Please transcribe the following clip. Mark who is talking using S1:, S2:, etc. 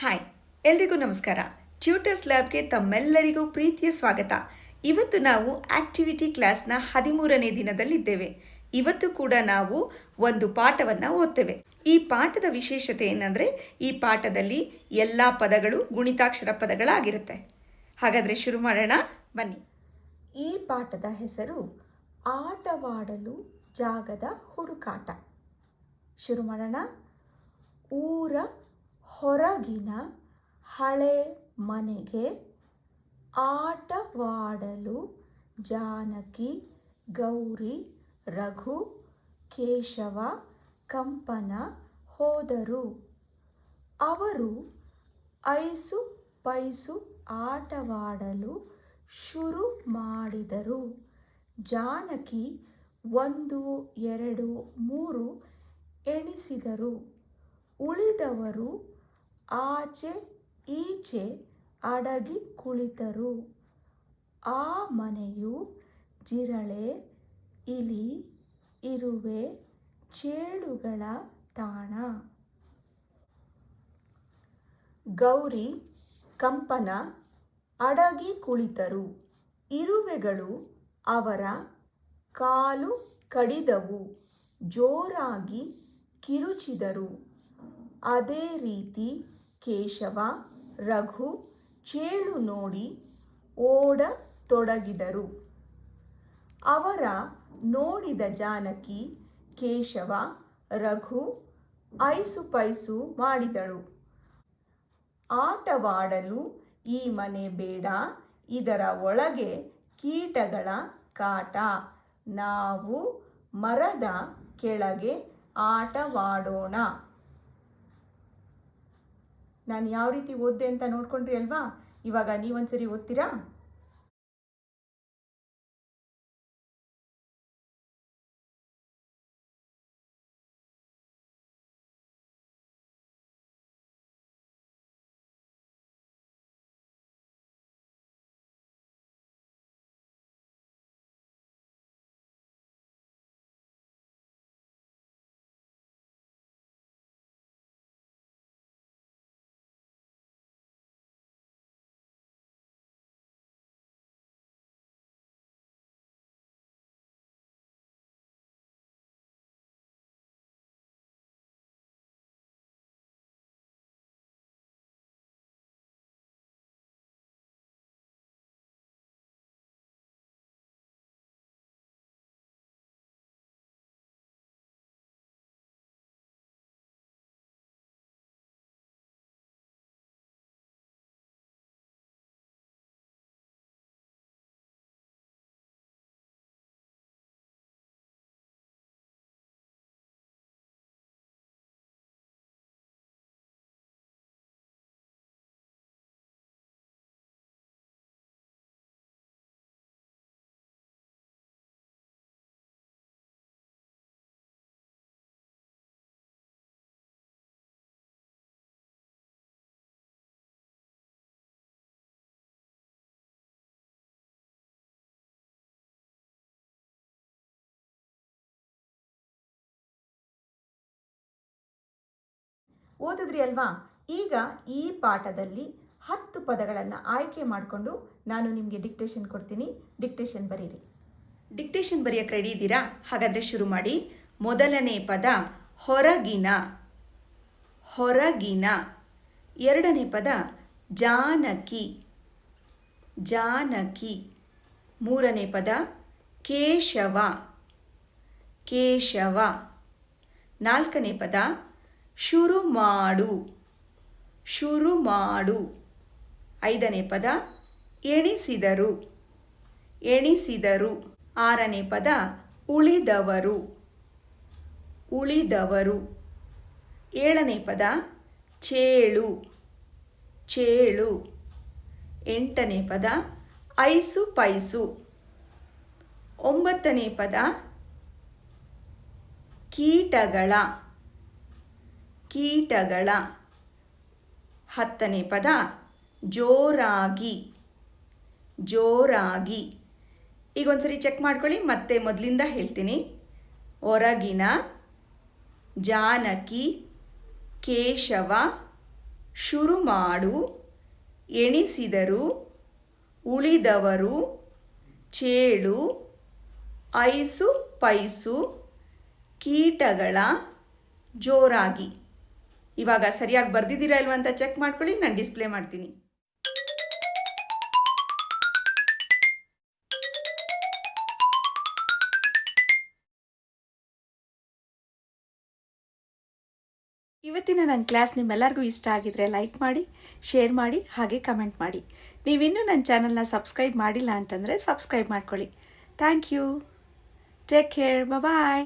S1: Hi, ಎಲ್ರಿಗೂ ನಮಸ್ಕಾರ. Tutors ಲ್ಯಾಬ್ಗೆ ತಮ್ಮೆಲ್ಲರಿಗೂ ಪ್ರೀತಿಯ ಸ್ವಾಗತ. ಇವತ್ತು ನಾವು ಆಕ್ಟಿವಿಟಿ ಕ್ಲಾಸ್ನ ಹದಿಮೂರನೇ ದಿನದಲ್ಲಿದ್ದೇವೆ. ಇವತ್ತು ಕೂಡ ನಾವು ಒಂದು ಪಾಠವನ್ನು ಓದ್ತೇವೆ. ಈ ಪಾಠದ ವಿಶೇಷತೆ ಏನಂದರೆ, ಈ ಪಾಠದಲ್ಲಿ ಎಲ್ಲ ಪದಗಳು ಗುಣಿತಾಕ್ಷರ ಪದಗಳಾಗಿರುತ್ತೆ. ಹಾಗಾದರೆ ಶುರು ಮಾಡೋಣ, ಬನ್ನಿ. ಈ ಪಾಠದ ಹೆಸರು ಆಟವಾಡಲು ಜಾಗದ ಹುಡುಕಾಟ. ಶುರು ಮಾಡೋಣ. ಊರ ಹೊರಗಿನ ಹಳೆ ಮನೆಗೆ ಆಟವಾಡಲು ಜಾನಕಿ, ಗೌರಿ, ರಘು, ಕೇಶವ, ಕಂಪನ ಹೋದರು. ಅವರು ಐಸು ಪೈಸು ಆಟವಾಡಲು ಶುರು ಮಾಡಿದರು. ಜಾನಕಿ ಒಂದು, ಎರಡು, ಮೂರು ಎಣಿಸಿದರು. ಉಳಿದವರು ಆಚೆ ಈಚೆ ಅಡಗಿ ಕುಳಿತರು. ಆ ಮನೆಯು ಜಿರಳೆ, ಇಲಿ, ಇರುವೆ, ಚೇಳುಗಳ ತಾಣ. ಗೌರಿ, ಕಂಪನ, ಅಡಗಿ ಕುಳಿತರು. ಇರುವೆಗಳು ಅವರ ಕಾಲು ಕಡಿದವು, ಜೋರಾಗಿ ಕಿರುಚಿದರು. ಅದೇ ರೀತಿ ಕೇಶವ, ರಘು, ಚೇಳು ನೋಡಿ ಓಡ ತೊಡಗಿದರು ಅವರ ನೋಡಿದ ಜಾನಕಿ ಕೇಶವ, ರಘು ಐಸು ಪೈಸು ಮಾಡಿದಳು. ಆಟವಾಡಲು ಈ ಮನೆ ಬೇಡ, ಇದರ ಒಳಗೆ ಕೀಟಗಳ ಕಾಟ. ನಾವು ಮರದ ಕೆಳಗೆ ಆಟವಾಡೋಣ. ನಾನು ಯಾವ ರೀತಿ ಓದ್ದೆ ಅಂತ ನೋಡ್ಕೊಂಡ್ರಿ ಅಲ್ವಾ? ಇವಾಗ ನೀವೊಂದ್ಸರಿ ಓದ್ತೀರಾ? ಓದಿದ್ರಿ ಅಲ್ವಾ? ಈಗ ಈ ಪಾಠದಲ್ಲಿ ಹತ್ತು ಪದಗಳನ್ನು ಆಯ್ಕೆ ಮಾಡಿಕೊಂಡು ನಾನು ನಿಮಗೆ ಡಿಕ್ಟೇಷನ್ ಕೊಡ್ತೀನಿ. ಡಿಕ್ಟೇಷನ್ ಬರೀರಿ. ಡಿಕ್ಟೇಷನ್ ಬರೆಯಕ್ಕೆ ರೆಡಿ ಇದ್ದೀರಾ? ಹಾಗಾದರೆ ಶುರು ಮಾಡಿ. ಮೊದಲನೇ ಪದ ಹೊರಗಿನ ಹೊರಗಿನ. ಎರಡನೇ ಪದ ಜಾನಕಿ ಜಾನಕಿ. ಮೂರನೇ ಪದ ಕೇಶವ ಕೇಶವ. ನಾಲ್ಕನೇ ಪದ ಶುರು ಮಾಡು ಶುರು ಮಾಡು ಐದನೇ ಪದ, ಎಣಿಸಿದರು. ಎಣಿಸಿದರು. ಆರನೇ ಪದ, ಉಳಿದವರು. ಉಳಿದವರು. ಏಳನೇ ಪದ, ಚೇಳು. ಚೇಳು. ಎಂಟನೇ ಪದ, ಐಸು ಪೈಸು. ಒಂಬತ್ತನೇ ಪದ, ಕೀಟಗಳ. ಕೀಟಗಳ ಹತ್ತನೇ ಪದ, ಜೋರಾಗಿ ಜೋರಾಗಿ. ಈಗ ಒಂದ್ಸರಿ ಚೆಕ್ ಮಾಡ್ಕೊಳ್ಳಿ, ಮತ್ತೆ ಮೊದಲಿಂದ ಹೇಳ್ತೀನಿ. ಹೊರಗಿನ ಜಾನಕಿ, ಕೇಶವ ಶುರು ಮಾಡು ಎಣಿಸಿದರು, ಉಳಿದವರು, ಚೇಳು, ಐಸು, ಪೈಸು, ಕೀಟಗಳ ಜೋರಾಗಿ. ಇವಾಗ ಸರಿಯಾಗಿ ಬರ್ದಿದ್ದೀರಾ ಇಲ್ವಾ ಅಂತ ಚೆಕ್ ಮಾಡ್ಕೊಳ್ಳಿ, ನಾನು ಡಿಸ್ಪ್ಲೇ ಮಾಡ್ತೀನಿ. ಇವತ್ತಿನ ನನ್ನ ಕ್ಲಾಸ್ ನಿಮ್ಮೆಲ್ಲರಿಗೂ ಇಷ್ಟ ಆಗಿದ್ರೆ ಲೈಕ್ ಮಾಡಿ ಶೇರ್ ಮಾಡಿ, ಹಾಗೆ ಕಮೆಂಟ್ ಮಾಡಿ. ನೀವಿನ್ನೂ ನನ್ನ ಚಾನಲ್ನ ಸಬ್ಸ್ಕ್ರೈಬ್ ಮಾಡಿಲ್ಲ ಅಂತಂದರೆ ಸಬ್ಸ್ಕ್ರೈಬ್ ಮಾಡ್ಕೊಳ್ಳಿ. Thank you take care bye